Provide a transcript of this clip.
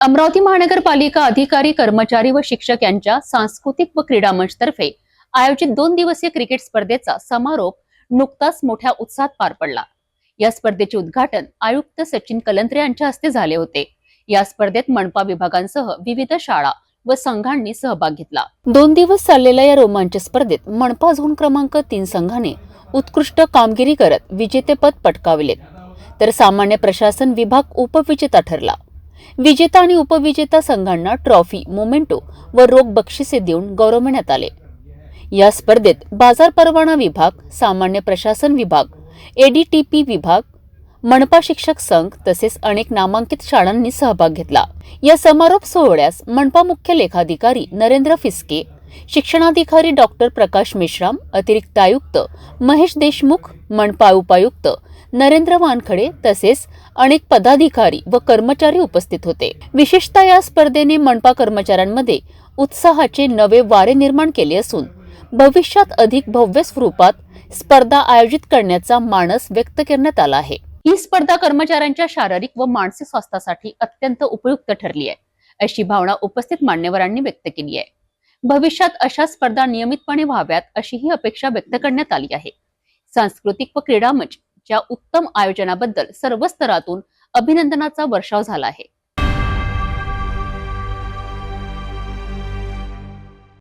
अमरावती महानगरपालिका अधिकारी कर्मचारी व शिक्षक यांच्या सांस्कृतिक व क्रीडा मंच तर्फे आयोजित दोन दिवसीय क्रिकेट स्पर्धेचा समारोप नुकताच मोठ्या उत्साहात पार पडला. या स्पर्धेचे उद्घाटन आयुक्त सचिन कलंत्रे यांच्या हस्ते झाले होते. या स्पर्धेत मनपा विभागांसह विविध शाळा व संघांनी सहभाग घेतला. दोन दिवस चाललेल्या या रोमांच स्पर्धेत मनपा झोन क्रमांक तीन संघाने उत्कृष्ट कामगिरी करत विजेतेपद पटकावले तर सामान्य प्रशासन विभाग उपविजेता ठरला. विजेता आणि उपविजेता संघांना ट्रॉफी मोमेंटो व रोख बक्षिसे देऊन गौरवण्यात आले. या स्पर्धेत बाजार परवाना विभाग सामान्य प्रशासन विभाग एडीटीपी विभाग मनपा शिक्षक संघ तसेच अनेक नामांकित शाळांनी सहभाग घेतला. या समारोप सोहळ्यास मनपा मुख्य लेखाधिकारी नरेंद्र फिसके शिक्षणाधिकारी डॉक्टर प्रकाश मेश्राम अतिरिक्त आयुक्त महेश देशमुख मनपा उपायुक्त नरेंद्र वानखडे तसेच अनेक पदाधिकारी व कर्मचारी उपस्थित होते. विशेषतः या स्पर्धेने मनपा कर्मचाऱ्यांमध्ये उत्साहाचे नवे वारे निर्माण केले असून भविष्यात अधिक भव्य स्वरूपात स्पर्धा आयोजित करण्याचा मानस व्यक्त करण्यात आला आहे. ही स्पर्धा कर्मचाऱ्यांच्या शारीरिक व मानसिक स्वास्थ्यासाठी अत्यंत उपयुक्त ठरली आहे अशी भावना उपस्थित मान्यवरांनी व्यक्त केली आहे. भविष्यात अशा स्पर्धा नियमितपणे व्हाव्यात अशी ही अपेक्षा व्यक्त करण्यात आली आहे. सांस्कृतिक व क्रीडा मंच च्या उत्तम आयोजनाबद्दल सर्व स्तरातून अभिनंदनाचा वर्षाव झाला आहे.